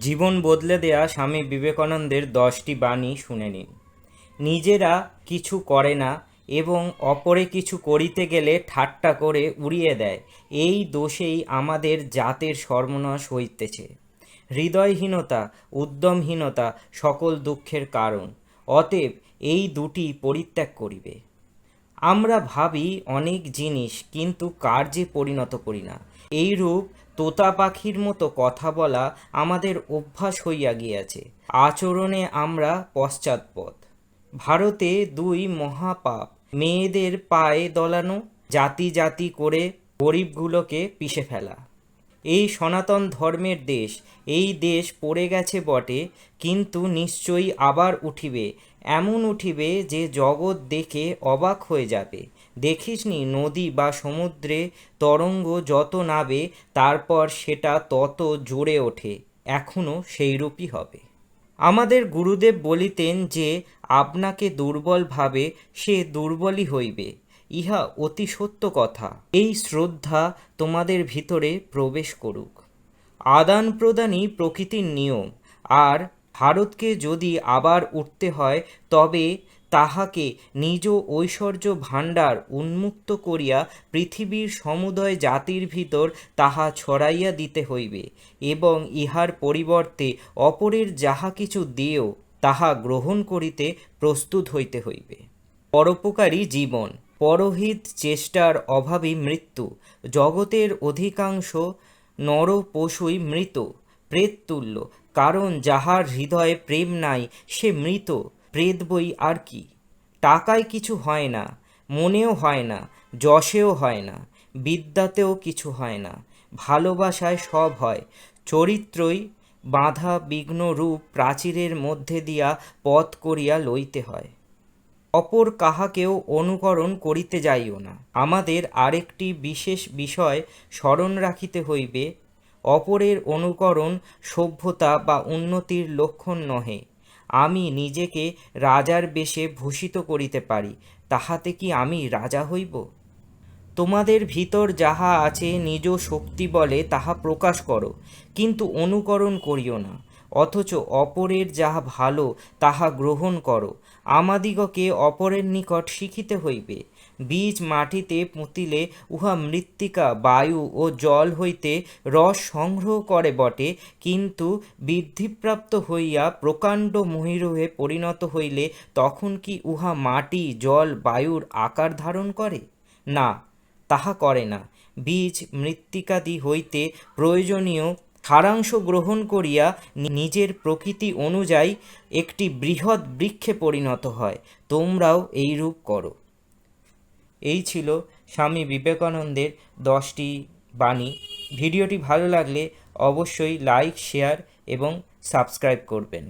জীবন বদলে দেয়া স্বামী বিবেকানন্দের দশটি বাণী শুনে নিন। নিজেরা কিছু করে না এবং অপরে কিছু করিতে গেলে ঠাট্টা করে উড়িয়ে দেয়। এই দোষেই আমাদের জাতের সর্বনাশ হইতেছে। হৃদয়হীনতা, উদ্যমহীনতা সকল দুঃখের কারণ। অতএব এই দুটি পরিত্যাগ করিবে। আমরা ভাবি অনেক জিনিস কিন্তু কার্যে পরিণত করি না। এইরূপ তোতা পাখির মতো কথা বলা আমাদের অভ্যাস হইয়া গিয়াছে। আচরণে আমরা পশ্চাৎপদ। ভারতে দুই মহাপাপ, মেয়েদের পায়ে দলানো, জাতি জাতি করে গরিবগুলোকে পিষে ফেলা। এই সনাতন ধর্মের দেশ, এই দেশ পড়ে গেছে বটে, কিন্তু নিশ্চয়ই আবার উঠিবে। এমন উঠিবে যে জগৎ দেখে অবাক হয়ে যাবে। দেখিসনি নদী বা সমুদ্রে তরঙ্গ যত নাবে, তারপর সেটা তত জোরে ওঠে। এখনও সেইরূপই হবে। আমাদের গুরুদেব বলিতেন যে, আপনাকে দুর্বল ভাবে সে দুর্বলই হইবে। ইহা অতি সত্য কথা। এই শ্রদ্ধা তোমাদের ভিতরে প্রবেশ করুক। আদান প্রদানই প্রকৃতির নিয়ম। আর ভারতকে যদি আবার উঠতে হয়, তবে তাহাকে নিজ ঐশ্বর্য ভাণ্ডার উন্মুক্ত করিয়া পৃথিবীর সমুদয় জাতির ভিতর তাহা ছড়াইয়া দিতে হইবে এবং ইহার পরিবর্তে অপরের যাহা কিছু দিয়েও তাহা গ্রহণ করিতে প্রস্তুত হইতে হইবে। পরোপকারী জীবন। পরহিত চেষ্টার অভাবই মৃত্যু। জগতের অধিকাংশ নর পশুই মৃত, প্রেততুল্য। কারণ যাহার হৃদয়ে প্রেম নাই, সে মৃত, প্রেত বই আর কি। টাকায় কিছু হয় না, মনেও হয় না, যশেও হয় না, বিদ্যাতেও কিছু হয় না, ভালোবাসায় সব হয়। চরিত্রই বাধা বিঘ্ন রূপ প্রাচীরের মধ্যে দিয়া পথ করিয়া লইতে হয়। অপর কাহাকেও অনুকরণ করিতে যাইও না। আমাদের আরেকটি বিশেষ বিষয় স্মরণ রাখিতে হইবে, অপরের অনুকরণ সভ্যতা বা উন্নতির লক্ষণ নহে। আমি নিজেকে রাজার বেশে ভূষিত করিতে পারি, তাহাতে কি আমি রাজা হইব? তোমাদের ভিতর যাহা আছে নিজ শক্তি বলে তাহা প্রকাশ করো, কিন্তু অনুকরণ করিও না। অথচ অপরের যাহা ভালো, তাহা গ্রহণ করো। আমাদিগকে অপরের নিকট শিখিতে হইবে। বীজ মাটিতে পুঁতিলে উহা মৃত্তিকা, বায়ু ও জল হইতে রস সংগ্রহ করে বটে, কিন্তু বৃদ্ধিপ্রাপ্ত হইয়া প্রকাণ্ড মহিরুহে পরিণত হইলে তখন কি উহা মাটি, জল, বায়ুর আকার ধারণ করে? না, তাহা করে না। বীজ মৃত্তিকাদি হইতে প্রয়োজনীয় সারাংশ গ্রহণ করিয়া নিজের প্রকৃতি অনুযায়ী একটি বৃহৎ বৃক্ষে পরিণত হয়। তোমরাও এইরূপ করো। এই ছিল স্বামী বিবেকানন্দের দশটি বাণী। ভিডিওটি ভালো লাগলে অবশ্যই লাইক, শেয়ার এবং সাবস্ক্রাইব করবেন।